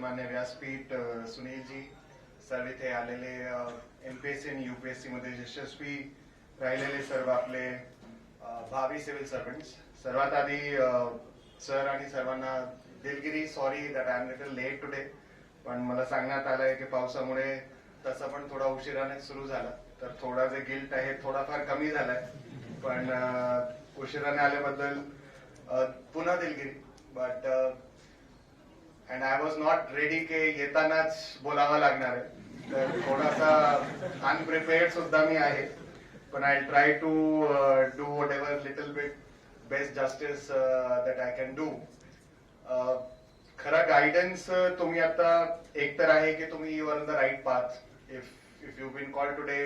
सन्मान्य व्यासपीठ सुनीलजी सर्व इथे आलेले एमपीएससी आणि युपीएससी मध्ये यशस्वी राहिलेले सर्व आपले भावी सिव्हिल सर्वंट्स. सर्वात आधी सर आणि सर्वांना दिलगिरी sorry that I am little late today पण मला सांगण्यात आलंय की पावसामुळे तसं पण थोडा उशिराने सुरू झाला. तर थोडा जे गिल्ट आहे थोडाफार कमी झालाय. पण उशिराने आल्याबद्दल पुन्हा दिलगिरी. But and I was not ready की येतानाच बोलावं लागणार आहे. तर थोडासा अनप्रिपेअर्ड सुद्धा मी आहे. पण I try to do what little bit best justice that I can do खरा गायडन्स तुम्ही आता एक तर आहे की तुम्ही you are the right path if if you been call today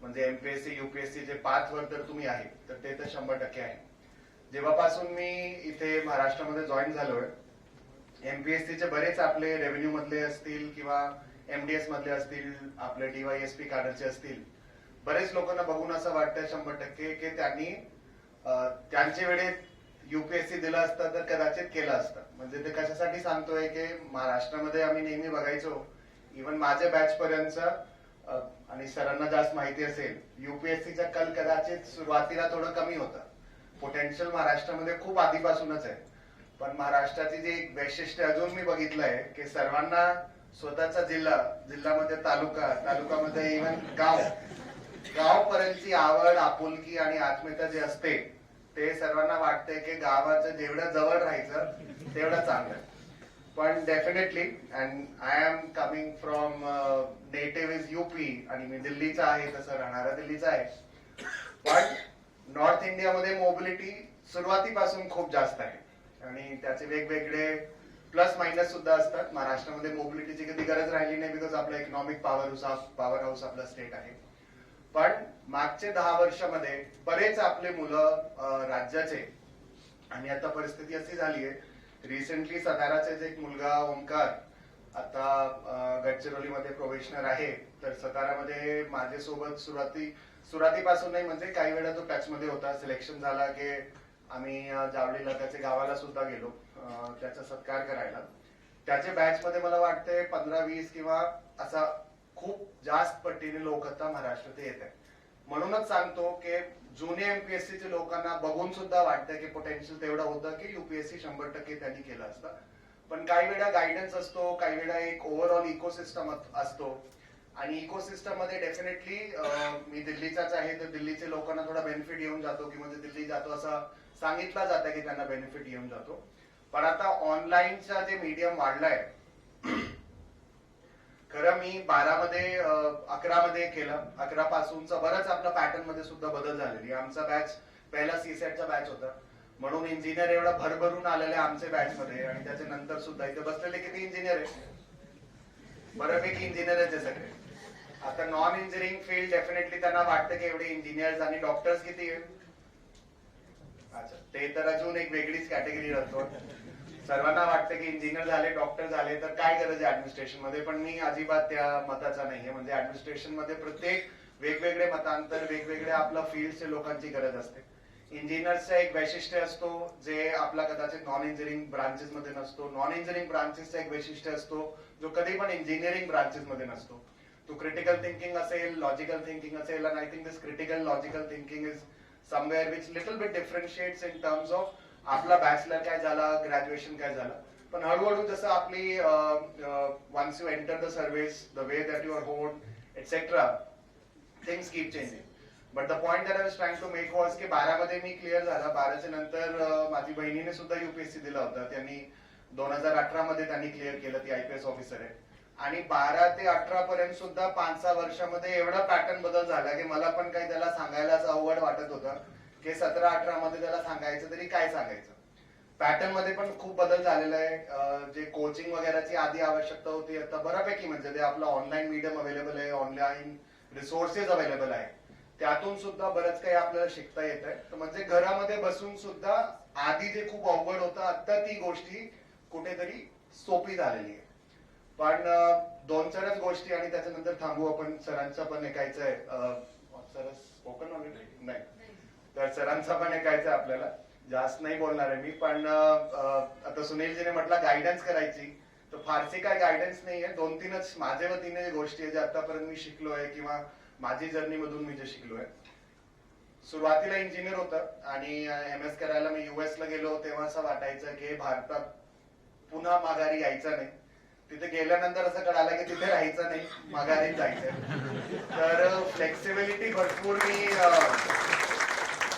म्हणजे एमपीएससी युपीएससी जे पाथवर तर तुम्ही आहे तर ते तर शंभर टक्के आहे. जेव्हापासून मी इथे महाराष्ट्रामध्ये जॉईन झालोय एमपीएससी चे बरेच आपले रेव्हेन्यू मधले असतील किंवा एमडीएस मधले असतील आपले डीवायएसपी काढायचे असतील. बरेच लोकांना बघून असं वाटतं शंभर टक्के की त्यांनी त्यांच्या वेळेत युपीएससी दिलं असतं तर कदाचित केलं असतं. म्हणजे ते कशासाठी सांगतोय की महाराष्ट्रामध्ये आम्ही नेहमी बघायचो इव्हन माझ्या बॅच पर्यंत आणि सरांना जास्त माहिती असेल युपीएससीचा कल कदाचित सुरुवातीला थोडं कमी होतं. पोटेन्शियल महाराष्ट्रामध्ये खूप आधीपासूनच आहे. पण महाराष्ट्राची जे एक वैशिष्ट्य अजून मी बघितलंय की सर्वांना स्वतःचा जिल्हा जिल्ह्यामध्ये तालुका तालुकामध्ये इव्हन गाव गाव पर्यंतची आवड आपुलकी आणि आत्मीयता जे असते ते सर्वांना वाटते की गावाचं जेवढं जवळ राहायचं तेवढं चांगलं. पण definitely and I am coming from native is UP आणि मी दिल्लीचा आहे तसं राहणारा दिल्लीचा आहे. पण नॉर्थ इंडियामध्ये मोबिलिटी सुरुवातीपासून खूप जास्त आहे. आणि त्याचे वेगवेगळे प्लस मायनस सुद्धा असतात. महाराष्ट्रामध्ये मोबिलिटीची कधी गरज राहिली नाही बिकॉज आपला economic power house power house आपला स्टेट आहे. पण मागचे दहा वर्षामध्ये बरेच आपले मुलं राज्याचे आणि आता परिस्थिती अशी झाली आहे. रिसेंटली सताराचेच जे एक मुलगा ओंकार आता गडचिरोलीमध्ये प्रोफेशनर आहे. तर सतारामध्ये माझ्यासोबत सुरुवाती सुरुवातीपासून नाही म्हणजे काही वेळा तो टचमध्ये होता. सिलेक्शन झाला की आम्ही जावडीला त्याच्या गावाला सुद्धा गेलो त्याचा सत्कार करायला. त्याचे बॅच मध्ये मला वाटते पंधरा वीस किंवा असा खूप जास्त पट्टीने लोक आता महाराष्ट्रात येत आहेत म्हणूनच सांगतो की जुने एमपीएससीचे लोकांना बघून सुद्धा वाटतं की पोटेन्शियल तेवढं होतं की युपीएससी शंभर टक्के त्यांनी केलं असतं. पण काही वेळा गायडन्स असतो काही वेळा एक ओव्हरऑल इकोसिस्टम असतो. आणि इकोसिस्टममध्ये डेफिनेटली मी दिल्लीचाच आहे तर दिल्लीचे लोकांना थोडा बेनिफिट येऊन जातो की म्हणजे दिल्ली जातो असं सांगितलं जातं की त्यांना बेनिफिट येऊन जातो. पण आता ऑनलाईनचा जे मीडियम वाढलाय खरं मी बारामध्ये अकरा मध्ये केलं. अकरा पासूनचा बराच आपला पॅटर्नमध्ये सुद्धा बदल झालेली आमचा बॅच पहिला सीसेटचा बॅच होता. म्हणून इंजिनियर एवढा भरभरून आलेले आमच्या बॅच मध्ये. आणि त्याच्या नंतर सुद्धा इथे बसलेले किती इंजिनियर आहे बऱ्यापैकी इंजिनियर आहे सगळे. आता नॉन इंजिनिअरिंग फील्ड डेफिनेटली त्यांना वाटतं की एवढे इंजिनियर्स आणि डॉक्टर्स किती आहेत? अच्छा ते तर अजून एक वेगळीच कॅटेगरी राहतो. सर्वांना वाटतं की इंजिनियर झाले डॉक्टर झाले तर काय गरज आहे ऍडमिनिस्ट्रेशनमध्ये? पण मी अजिबात त्या मताचा नाहीये. म्हणजे ऍडमिनिस्ट्रेशनमध्ये प्रत्येक वेगवेगळे मतांतर वेगवेगळ्या आपल्या फील्डचे लोकांची गरज असते. इंजिनियर्सचा एक वैशिष्ट्य असतो जे आपला कदाचित नॉन इंजिनिअरिंग ब्रांचेस मध्ये नसतो. नॉन इंजिनिअरिंग ब्रांचेसचा एक वैशिष्ट्य असतो जो कधी पण इंजिनिअरिंग ब्रांचेस मध्ये नसतो. तो क्रिटिकल थिंकिंग असेल लॉजिकल थिंकिंग असेल आणि I think this critical logical thinking is somewhere which little bit differentiates in terms of आपला बॅचलर काय झाला ग्रॅज्युएशन काय झालं. पण हळूहळू जसं आपली once you enter the service the way that your are etcetera things keep changing but the point that I was trying to make was की बारामध्ये मी क्लिअर झाला. बाराच्या नंतर माझी बहिणीने सुद्धा युपीएससी दिला होता. त्यांनी दोन हजार अठरा मध्ये त्यांनी क्लिअर केलं ती आयपीएस ऑफिसर आहे. आणि बारा ते अठरा पर्यंत सुद्धा पाच सहा वर्षामध्ये एवढा पॅटर्न बदल झाला की मला पण काही त्याला सांगायला अवघड वाटत होतं. की सतरा अठरा मध्ये त्याला सांगायचं तरी काय सांगायचं? पॅटर्नमध्ये पण खूप बदल झालेला आहे. जे कोचिंग वगैरेची आधी आवश्यकता होती आता बऱ्यापैकी म्हणजे ते आपलं ऑनलाईन मीडियम अवेलेबल आहे ऑनलाईन रिसोर्सेस अवेलेबल आहे त्यातून सुद्धा बरंच काही आपल्याला शिकता येत आहे तर म्हणजे घरामध्ये बसून सुद्धा आधी जे खूप अवघड होतं आता ती गोष्टी कुठेतरी सोपी झालेली आहे. पण दोन चारच गोष्टी आणि त्याच्यानंतर थांबू आपण. सरांचा पण ऐकायचं आहे. सर स्पोकन ऑलरेडी नाही. तर सरांचा पण ऐकायचं आहे आपल्याला. जास्त नाही बोलणार आहे मी पण आता सुनीलजीने म्हटलं गायडन्स करायची. तर फारसे काय गायडन्स नाहीये दोन तीनच माझ्या वतीने गोष्टी आहे ज्या आतापर्यंत मी शिकलोय किंवा माझी जर्नी मधून मी जे शिकलोय सुरुवातीला इंजिनियर होतं आणि एम एस करायला मी युएसला गेलो. तेव्हा असं वाटायचं की भारतात पुन्हा माघारी यायचं नाही. तिथे गेल्यानंतर असं कळालं की तिथे राहायचं नाही माघारी जायचं तर फ्लेक्सिबिलिटी भरपूर मी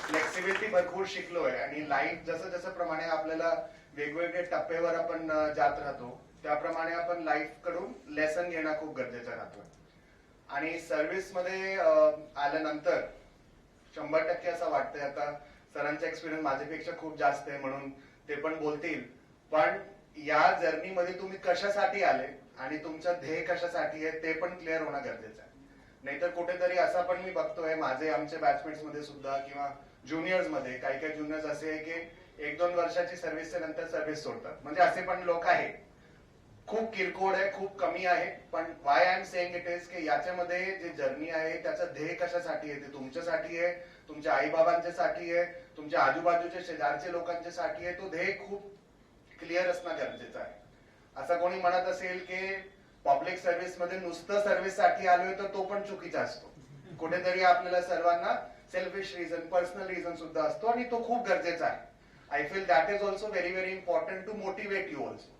फ्लेक्सिबिलिटी भरपूर शिकलोय. आणि लाईफ जसं जसं प्रमाणे आपल्याला वेगवेगळे टप्प्यावर आपण जात राहतो त्याप्रमाणे आपण लाईफकडून लेसन घेणं खूप गरजेचं राहतो. आणि सर्व्हिसमध्ये आल्यानंतर शंभर टक्के असं वाटतंय आता सरांचा एक्सपिरियन्स माझ्यापेक्षा खूप जास्त आहे म्हणून ते पण बोलतील. पण या जर्नीमध्ये तुम्ही कशासाठी आले आणि तुमचं ध्येय कशासाठी आहे ते पण क्लिअर होणं गरजेचं आहे. नाहीतर कुठेतरी असं पण मी बघतोय माझे आमचे बॅचमेट्समध्ये सुद्धा किंवा ज्युनियर्समध्ये काही काही ज्युनियर्स असे आहे की एक दोन वर्षाची सर्व्हिसच्या नंतर सर्व्हिस सोडतात. म्हणजे असे पण लोक आहेत. खूप किरकोळ आहे खूप कमी आहे पण why I am saying it is की याच्यामध्ये जे जर्नी आहे त्याचं ध्येय कशासाठी आहे? ते तुमच्यासाठी आहे तुमच्या आई बाबांच्यासाठी आहे तुमच्या आजूबाजूच्या शेजारच्या लोकांच्यासाठी आहे. तो ध्येय खूप क्लिअर असणं गरजेचं आहे. असं कोणी म्हणत असेल की पब्लिक सर्व्हिसमध्ये नुसतं सर्व्हिससाठी आलोय तर तो पण चुकीचा असतो. कुठेतरी आपल्याला सर्वांना सेल्फिश रिझन पर्सनल रिझन सुद्धा असतो आणि तो खूप गरजेचा आहे. I feel that is also very very important to motivate you also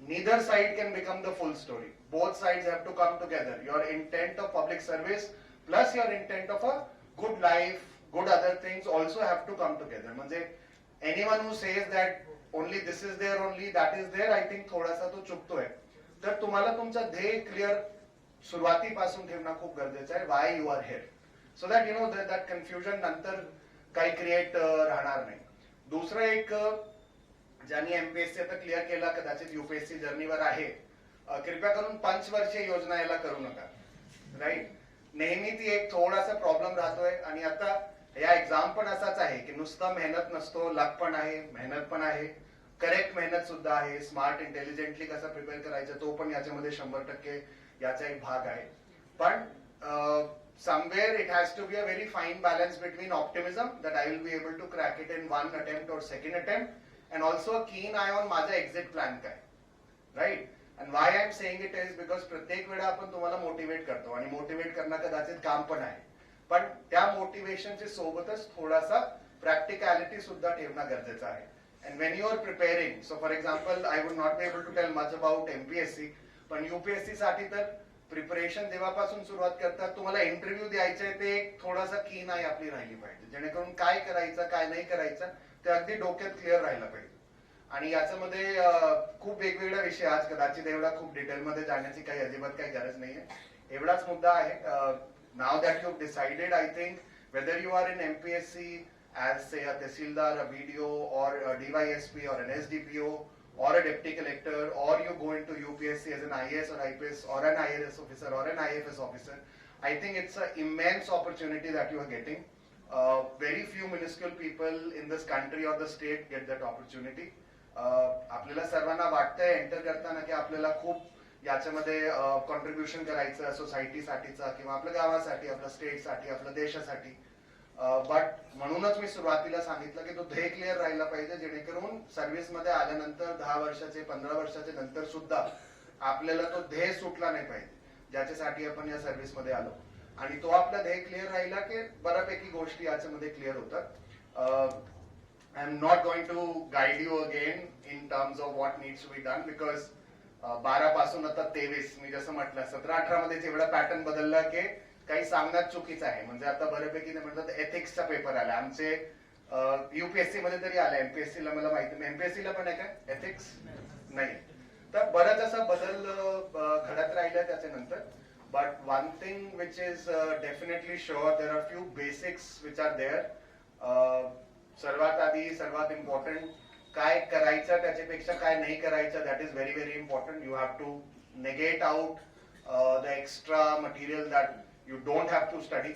neither side can become the full story both side have to come together your intent of public service plus your intent of a good life good other things also have to come together म्हणजे anyone who says that only this is there only that is there I think थोडासा तो चुकतोय. तर तुम्हाला तुमचा ध्येय clear सुरुवातीपासून ठेवणं खूप गरजेचं आहे. Why you are here so that you know that confusion नंतर काही क्रिएट uh, राहणार नाही. दुसरं एक uh, ज्यांनी एमपीएससी आता क्लिअर केला कदाचित युपीएससी जर्नीवर आहे uh, कृपया करून पंचवर्षीय योजना याला करू नका. राईट नेहमी ती एक थोडासा प्रॉब्लेम राहतोय. आणि आता या एक्झाम पण असाच आहे की नुसतं मेहनत नसतो लक पण आहे मेहनत पण आहे. करेक्ट मेहनत सुद्धा आहे. स्मार्ट इंटेलिजंटली कसं प्रिपेअर करायचं तो पण याच्यामध्ये शंभर टक्के याचा एक भाग आहे. पण somewhere it has to be a very fine balance between optimism that I will be able to crack it in one attempt और second attempt and also keen eye on माझा एक्झिट प्लॅन काय. Right and why I am saying it is because प्रत्येक वेळा आपण तुम्हाला motivate करतो. आणि motivate करणं कदाचित काम पण आहे. पण त्या मोटिवेशनच्या सोबतच थोडासा प्रॅक्टिकॅलिटी सुद्धा ठेवणं गरजेचं आहे. And when you are preparing so for example I would not be able to tell much about MPSC पण युपीएससी साठी तर प्रिपरेशन जेव्हापासून सुरुवात करतात तुम्हाला इंटरव्ह्यू द्यायचे आहे ते एक थोडासा की आहे आपली राहिली पाहिजे. जेणेकरून काय करायचं काय नाही करायचं ते अगदी डोक्यात क्लिअर राहिलं पाहिजे. आणि याच्यामध्ये खूप वेगवेगळ्या विषय आज कदाचित एवढा खूप डिटेलमध्ये जाण्याची काही अजिबात काही गरज नाहीये. एवढाच मुद्दा आहे. Now that you decided I think whether you are in MPSC as say a tehsildar, a BDO or a DYSP or an SDPO or a deputy collector or you go into UPSC as an IAS or IPS or an IRS officer or an IFS officer. I think it's an immense opportunity that you are getting. Uh, very few minuscule people in this country or the state get that opportunity. Uh, आपल्याला सर्वांना वाटतंय enter करताना की आपल्याला खूप याच्यामध्ये contribution करायचं सोसायटीसाठीचं किंवा आपल्या गावासाठी आपल्या स्टेटसाठी आपल्या देशासाठी. बट म्हणूनच मी सुरुवातीला सांगितलं की तो ध्येय क्लिअर राहिला पाहिजे जेणेकरून सर्व्हिसमध्ये आल्यानंतर दहा वर्षाचे पंधरा वर्षाचे नंतर सुद्धा आपल्याला तो ध्येय सुटला नाही पाहिजे ज्याच्यासाठी आपण या सर्व्हिसमध्ये आलो. आणि तो आपला ध्येय क्लिअर राहिला की बऱ्यापैकी गोष्टी याच्यामध्ये क्लिअर होतात. I am not going to guide you again in terms of what needs to be done because बारा पासून आता तेवीस मी जसं म्हटलं सतरा अठरा मध्ये जेवढा पॅटर्न बदलला की काही सांगण्यात चुकीचं आहे. म्हणजे आता बऱ्यापैकी म्हणतात एथिक्सचा पेपर आला. आमचे युपीएससी मध्ये तरी आला. एमपीएससी ला मला माहिती एमपीएससी ला पण आहे का? एथिक्स नाही. तर बराच असा बदल घडत राहिला त्याच्यानंतर. But one thing which is definitely sure there are few basics which are there सर्वात आधी सर्वात इम्पॉर्टंट काय करायचं त्याच्यापेक्षा काय नाही करायचं that is very very important you have to negate out the extra material that you don't have to study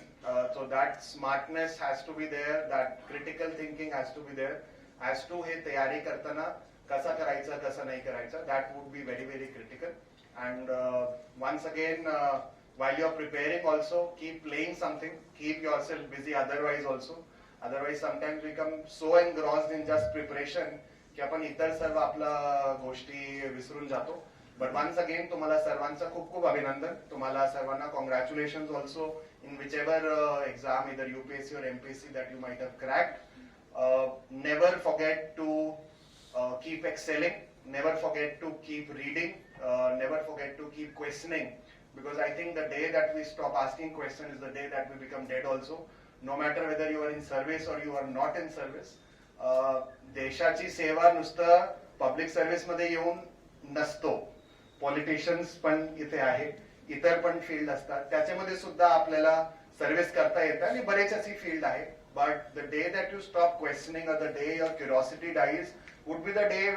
so that smartness has to be there that critical thinking has to be there has to हे तयारी करताना कसा करायचं कसं नाही करायचं that would be very very critical and once again why you are preparing also keep playing something keep yourself busy otherwise also otherwise sometimes become so and gross in just preparation की आपण इतर सर्व आपल्या गोष्टी विसरून जातो. But once again तुम्हाला सर्वांचं खूप खूप अभिनंदन. तुम्हाला सर्वांना congratulation also in which ever exam either UPSC or MPSC that you might have cracked never forget to keep excelling never forget to keep reading never forget to keep questioning because I think the day that we stop asking question is the day that we become dead also no matter whether you are in service or you are not in service देशाची सेवा नुसतं public सर्व्हिसमध्ये येऊन नसतो politicians पण इथे आहेत इतर पण फील्ड असतात त्याच्यामध्ये सुद्धा आपल्याला सर्व्हिस करता येतं आणि बरेच अशी फील्ड आहे but the day that you stop questioning or the day your curiosity dies would be the day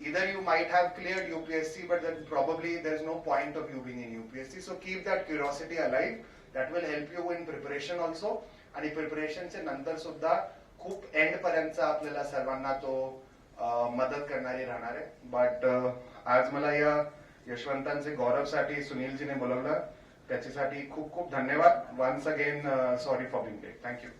either you might have cleared but but then probably there's no point of you being in UPSC. So keep that curiosity alive. That will help you in preparation also. आणि प्रिपरेशनचे नंतर सुद्धा खूप end पर्यंत आपल्याला सर्वांना तो मदत करणारी राहणार आहे. बट आज मला या यशवंतांचे गौरवसाठी सुनीलजीने बोलवलं. त्याच्यासाठी खूप खूप धन्यवाद. Once again sorry for being late thank you